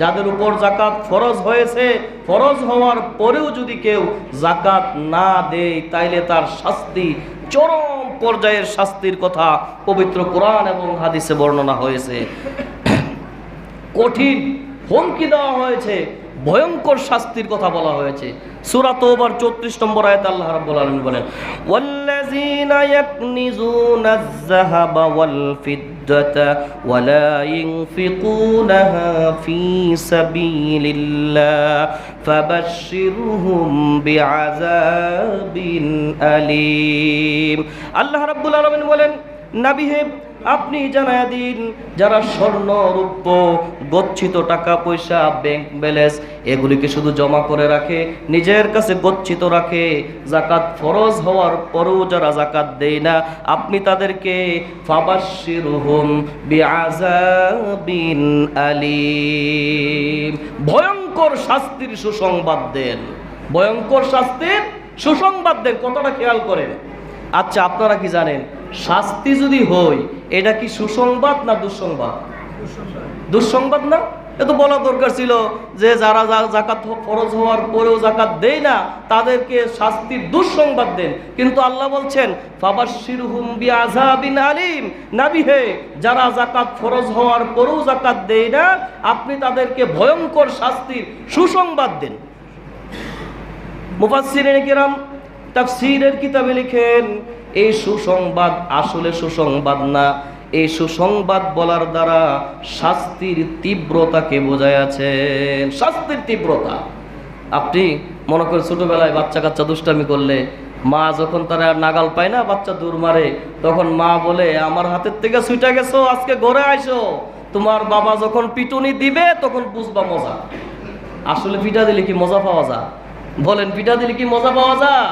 যাদের উপর জাকাত ফরজ হয়েছে, ফরজ হওয়ার পরেও যদি কেউ জাকাত না দেয়, তাইলে তার শাস্তি চরম পর্যায়ের শাস্তির কথা পবিত্র কোরআন এবং হাদিসে বর্ণনা হয়েছে। কঠিন হুমকি দেওয়া হয়েছে, ভয়ঙ্কর শাস্তির কথা বলা হয়েছে। সূরা তওবার 34 নম্বর আয়াত আল্লাহ বলেন ফিদ্দাতা ولا ينفقونها في سبيل الله فبشرهم بعذاب আলীম আল্লাহ رب العالمين বলেন হে আপনি জানায় দিন, যারা স্বর্ণ, রূপ্য, গচ্ছিত টাকা, পয়সা ব্যাংক ব্যালেন্স এগুলিকে শুধু জমা করে রাখে, নিজের কাছে গচ্ছিত রাখে, জাকাত ফরজ হওয়ার পরেও যারা জাকাত দেয় না, আপনি তাদেরকে ভয়ঙ্কর শাস্তির সুসংবাদ দেন। ভয়ঙ্কর শাস্তির সুসংবাদ দেন, কতটা খেয়াল করেন? আচ্ছা আপনারা কি জানেন? শাস্তি যদি হয়, এটা কি সুসংবাদ না দুঃসংবাদ? দুঃসংবাদ না? এ তো বলা দরকার ছিল যে যারা জাকাত ফরজ হওয়ার পরেও জাকাত দেয় না, তাদেরকে শাস্তির দুঃসংবাদ দেন। কিন্তু আল্লাহ বলছেন ফাবাশিরহুম বিআযাবিন আলিম। নাবি হে, যারা জাকাত ফরজ হওয়ার পরেও জাকাত দেয় না, আপনি তাদেরকে ভয়ঙ্কর শাস্তির সুসংবাদ দেন। মুফাসসিরিন কিরাম তাফসীরের কিতাবে লিখেন এই সুসংবাদ আসলে সুসংবাদ না। এই সুসংবাদ বলার দ্বারা শাস্তির তীব্রতাকে আছেন শাস্তির তীব্রতা। আপনি মনে করেন ছোটবেলায় বাচ্চা কাচ্চা দুষ্টামি করলে মা যখন তারা নাগাল পায় না, বাচ্চা দূর মারে, তখন মা বলে, আমার হাতের থেকে ছুটে গেছো, আজকে ঘরে আইসো। তোমার বাবা যখন পিটুনি দিবে, তখন বুঝবা মজা। আসলে পিঠা দিলে কি মজা পাওয়া যায়? বলেন, পিঠা দিলে কি মজা পাওয়া যায়?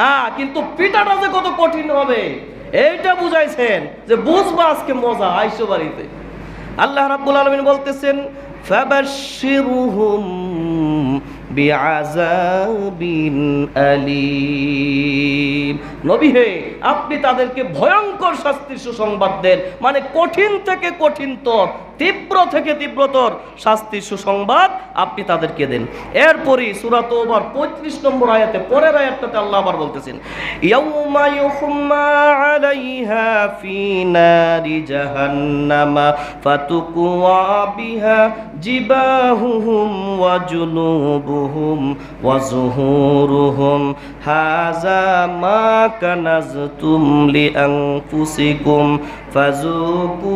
না, কিন্তু পিঠাটা যে কত কঠিন হবে, এইটা বুঝাইছেন যে বুঝবা আজকে মজা, আইসো বাড়িতে। আল্লাহ রাব্বুল আলমিন বলতেছেন নবী হে আপনি তাদেরকে ভয়ঙ্কর শাস্তির সুসংবাদ দেন। মানে কঠিন থেকে কঠিনতর তীব্র থেকে তীব্রতর শাস্তির সুসংবাদ আপনি তাদেরকে দেন। এরপরই সুরাত তওবার 35 নম্বর আয়াতে, পরের আয়াতটাতে আল্লাহ আবার বলতেছেন জিবাহুহুম ওয়া যুহুরুহুম হাযা কানাজতুম লিআনফুসিকুম ফাযুকু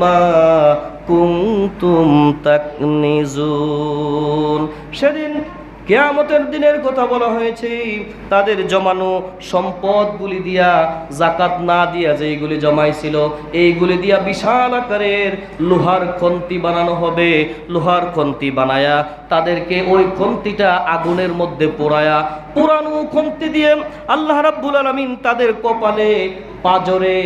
মা কুনতুম তাকনিজুন সেদিন কেয়ামতের দিনের কথা বলা হয়েছে, তাদের জমানো সম্পদগুলি দিয়া জাকাত না দিয়া যেইগুলি জমাইছিল এইগুলি দিয়া বিশাল আকারের লোহার খন্তি বানানো হবে। লোহার খন্তি বানায়া তাদেরকে ওই খন্তিটা আগুনের মধ্যে পোড়ায়া পুরানো খন্তি দিয়ে আল্লাহ রাব্বুল আলামিন তাদের কপালে পাজরে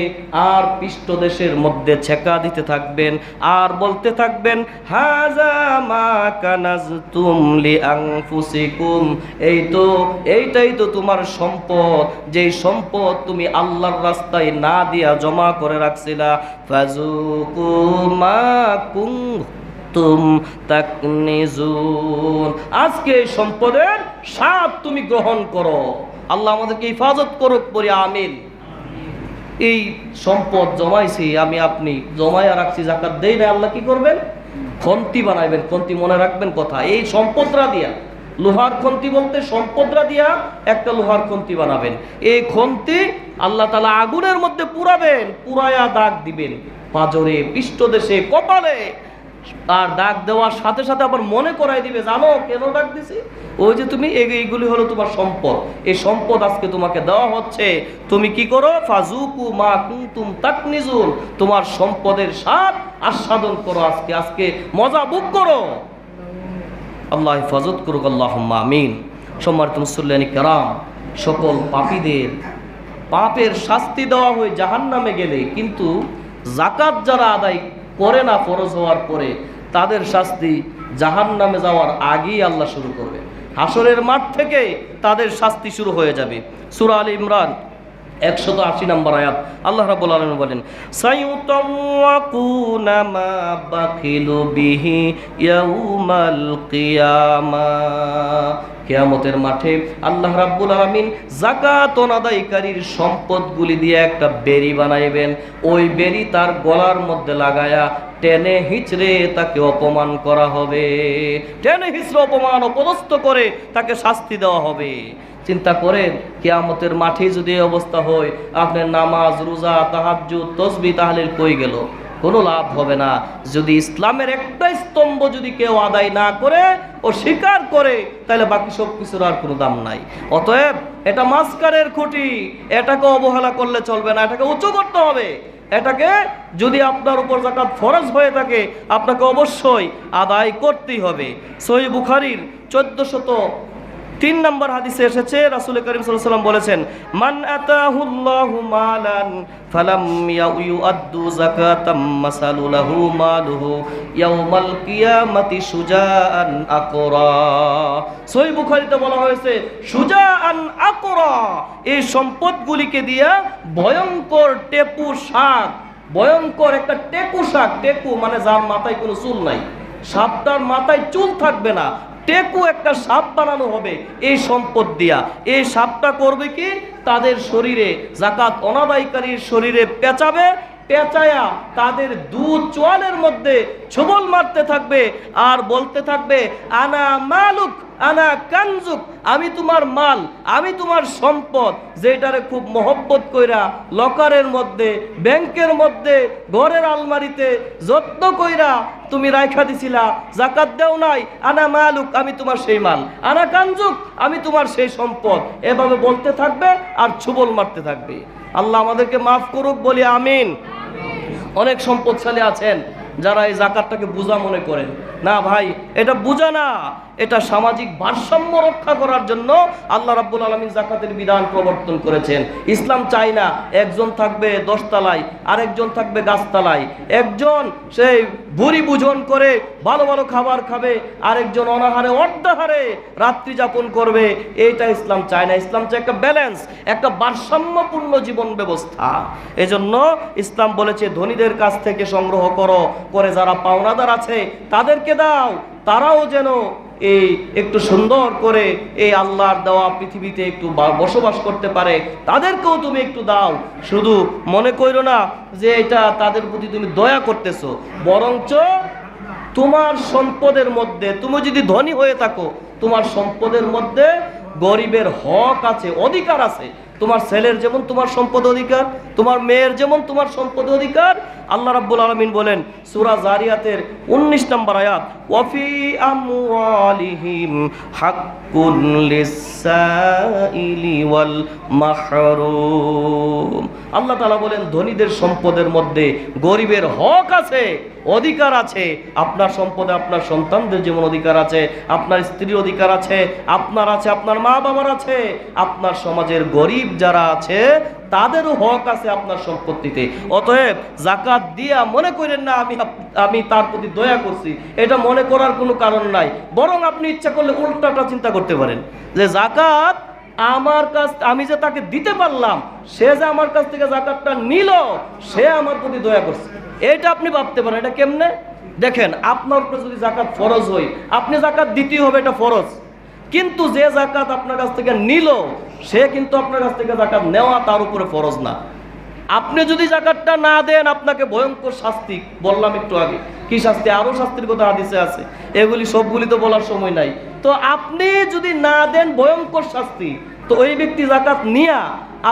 আর পৃষ্ঠদেশের মধ্যে ছেকা দিতে থাকবেন আর বলতে থাকবেন, হাজা মা কানাজতুম লিআনফুসিকুম এই তো, এইটাই তো তোমার সম্পদ। যেই সম্পদ তুমি আল্লাহর রাস্তায় না দিয়া জমা করে রাখছিলা ফাজুকু মা কুম তুম আজকে সম্পদের স্বাদ তুমি গ্রহণ করো। আল্লাহ আমাদেরকে হিফাজত করুক পরে আমিন। এই সম্পদ জমাইছি, আমি আপনি জমাইয়া রাখছি, জাকাত দেই না আল্লাহ কি করবেন? খন্তি বানাইবেন, খন্তি মনে রাখবেন কথা। এই সম্পদরা দিয়া, লোহার খন্তি বলতে সম্পদরা দিয়া একটা লোহার খন্তি বানাবেন। এই খন্তি আল্লাহ তালা আগুনের মধ্যে পুরাবেন, পুরায়া দাগ দিবেন। পাজরে, পৃষ্ঠদেশে, কপালে আর দাগ দেওয়ার সাথে সাথে আবার মনে করাই দিবে, জানো, কেন দাগ দিছি? ওই যে তুমি এইগুলি হলো তোমার সম্পদ। এই সম্পদ আজকে তোমাকে দেওয়া হচ্ছে। তুমি কি করো? ফাজুকু মা কুনতুম তাকনিজুন। তোমার সম্পদের স্বাদ আস্বাদন করো আজকে। আজকে মজা বুক করো। আল্লাহ হেফাজত করুক আল্লাহ আমিন। সম্মানিত মুসল্লানি কারাম, সকল পাপীদের, পাপের শাস্তি দেওয়া হয়ে জাহান নামে গেলে কিন্তু জাকাত যারা আদায় করে না ফরজ হওয়ার পরে তাদের শাস্তি জাহান নামে যাওয়ার আগেই আল্লাহ শুরু করবে। হাসরের মাঠ থেকে তাদের শাস্তি শুরু হয়ে যাবে। সুরা আলী ইমরান, একশত আশি নম্বর আয়াত। আল্লাহ রাব্বুল আলামিন বলেন সায়ুতাওয়াকুনা কেয়ামতের মাঠে আল্লাহ রাব্বুল আলামিন যাকাত অনাদায়কারীর সম্পদগুলি দিয়ে একটা বেরি বানাইবেন। ওই বেরি তার গলার মধ্যে লাগায়া টেনে হিচড়ে তাকে অপমান করা হবে। টেনে হিচড়ে অপমান অপদস্থ করে তাকে শাস্তি দেওয়া হবে। চিন্তা করেন, কেয়ামতের মাঠে যদি অবস্থা হয়, আপনার নামাজ, রোজা, তাহাজ্জুদ, তসবি তাহলিল কই গেল? কোনো লাভ হবে না। যদি ইসলামের একটা স্তম্ভ যদি কেউ আদায় না করে ও স্বীকার করে, তাহলে বাকি সব কিছুর আর কোনো দাম নাই। অতএব এটা মাস্কারের খুঁটি। এটাকে অবহেলা করলে চলবে না। এটাকে উঁচু করতে হবে। এটাকে যদি আপনার উপর জাকাত ফরজ হয়ে থাকে, আপনাকে অবশ্যই আদায় করতেই হবে। সহি বুখারির চোদ্দশত তিন নম্বর হাদিসে এসেছে, রাসুল করিম সাল্লাম বলেছেন, মান আতাহুল্লাহু মালান, ফালাম ইউআদ্দু যাকাতাম মাসালু লাহু মালুহু ইয়াউমাল কিয়ামাতি সুজাআন আকরা। সহিহ বুখারীতে বলা হয়েছে সুজাআন আকরা, এই সম্পদগুলিকে দিয়া ভয়ঙ্কর টেপু শাক, ভয়ঙ্কর একটা টেকু শাক টেকু মানে যার মাথায় কোনো চুল নাই, সাপটার মাথায় চুল থাকবে না টেকু একটা সাপ বানানো হবে, এই সম্পদ দিয়া। এই সাপটা করবে কি? তাদের শরীরে জাকাত অনাদায়কারীর শরীরে পেঁচাবে, পেঁচায়া তাদের দু চোয়ালের মধ্যে ছবল মারতে থাকবে আর বলতে থাকবে, আনা মালুক আনা কানজুক, আমি তোমার মাল, আমি তোমার সম্পদ যেটারে খুব মহব্বত কইরা লকারের মধ্যে, ব্যাংকের মধ্যে, ঘরের আলমারিতে যত্ন কইরা তুমি রাইখা দিছিলা জাকাত দেও নাই, আনা মালুক, আমি তোমার সেই মাল, আনা কানজুক, আমি তোমার সেই সম্পদ। এভাবে বলতে থাকবে আর ছুবল মারতে থাকবে। আল্লাহ আমাদেরকে মাফ করুক, বলি আমিন। অনেক সম্পদশালী আছেন যারা এই জাকাতটাকে বোঝা মনে করেন। না ভাই, এটা বোঝা না। এটা সামাজিক ভারসাম্য রক্ষা করার জন্য আল্লাহ রাব্বুল আলমী জাকাতের বিধান প্রবর্তন করেছেন। ইসলাম চায় না, একজন থাকবে দশতলায়, আরেকজন থাকবে গাছতলায়। একজন সেই ভুরি বুঝন করে ভালো ভালো খাবার খাবে, আরেকজন অনাহারে অর্ধাহারে রাত্রি যাপন করবে। এইটা ইসলাম চায় না। ইসলাম চায় একটা ব্যালেন্স একটা ভারসাম্যপূর্ণ জীবন ব্যবস্থা। এজন্য ইসলাম বলেছে, ধনীদের কাছ থেকে সংগ্রহ করো, করে যারা পাওনাদার আছে তাদেরকে দাও, তারাও যেন এই একটু সুন্দর করে এই আল্লাহর দেওয়া পৃথিবীতে একটু বসবাস করতে পারে, তাদেরকেও তুমি একটু দাও। শুধু মনে কইরো না যে এটা তাদের প্রতি তুমি দয়া করতেছো, বরঞ্চ তোমার সম্পদের মধ্যে, তুমি যদি ধনী হয়ে থাকো, তোমার সম্পদের মধ্যে গরিবের হক আছে, অধিকার আছে। তোমার ছেলের যেমন তোমার সম্পদ অধিকার তোমার মেয়ের যেমন তোমার সম্পদ অধিকার, আল্লাহ রাব্বুল আলামিন বলেন, সূরা জারিয়াতের 19 নম্বর আয়াত, ওয়াফি আমওয়ালিহিম হাক্কুন লিসাইলি আল্লাহ তাআলা বলেন, ধনীদের সম্পদের মধ্যে গরিবের হক আছে, অধিকার আছে, আপনার সম্পদে আপনার সন্তানদের যেমন অধিকার আছে, আপনার স্ত্রীর অধিকার আছে, আপনার আছে, আপনার মা বাবার আছে, আপনার সমাজের গরিব যারা আছে তাদেরও হক আছে আপনার সম্পত্তিতে। অতএব জাকাত দিয়া মনে করেন না আমি আমি তার প্রতি দয়া করছি, এটা মনে করার কোনো কারণ নাই। বরং আপনি ইচ্ছা করলে উল্টাটা চিন্তা করতে পারেন। যে জাকাত আমার কাছ, আমি যে তাকে দিতে পারলাম, সে যে আমার কাছ থেকে জাকাতটা নিল, সে আমার প্রতি দয়া করছে। এটা আপনি ভাবতে পারেন, এটা কেমনে? দেখেন, আপনার উপরে যদি জাকাত ফরজ হয়, আপনি জাকাত দিতেই হবে, এটা ফরজ। কিন্তু যে জাকাত আপনার কাছ থেকে নিল সে কিন্তু আপনার কাছ থেকে জাকাত নেওয়া তার উপরে ফরজ না। আপনি যদি জাকাতটা না দেন, আপনাকে ভয়ঙ্কর শাস্তি, বললাম একটু আগে। কি শাস্তি? আরও শাস্তির কথা হাদিসে আছে। এগুলি সবগুলি তো বলার সময় নাই। তো আপনি যদি না দেন, ভয়ঙ্কর শাস্তি, তো ওই ব্যক্তি জাকাত নিয়া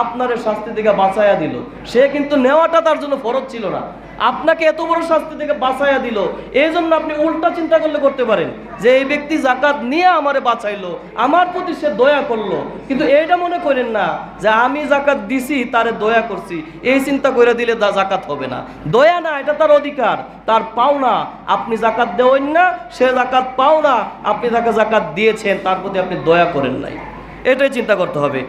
আপনার শাস্তি থেকে বাঁচাইয়া দিল। সে কিন্তু নেওয়াটা তার জন্য ফরজ ছিল না। আপনাকে এত বড় শাস্তি থেকে বাঁচাইয়া দিল। এই জন্য আপনি উল্টা চিন্তা করলে করতে পারেন যে এই ব্যক্তি জাকাত নিয়ে আমারে বাঁচাইলো, আমার প্রতি সে দয়া করল। কিন্তু এইটা মনে করেন না যে আমি জাকাত দিছি, তারে দয়া করছি। এই চিন্তা করে দিলে দা জাকাত হবে না। দয়া না, এটা তার অধিকার, তার পাওনা। আপনি জাকাত দেওয়েন না, সে জাকাত পাও না। আপনি তাকে জাকাত দিয়েছেন, তার প্রতি আপনি দয়া করেন নাই। এটাই চিন্তা করতে হবে।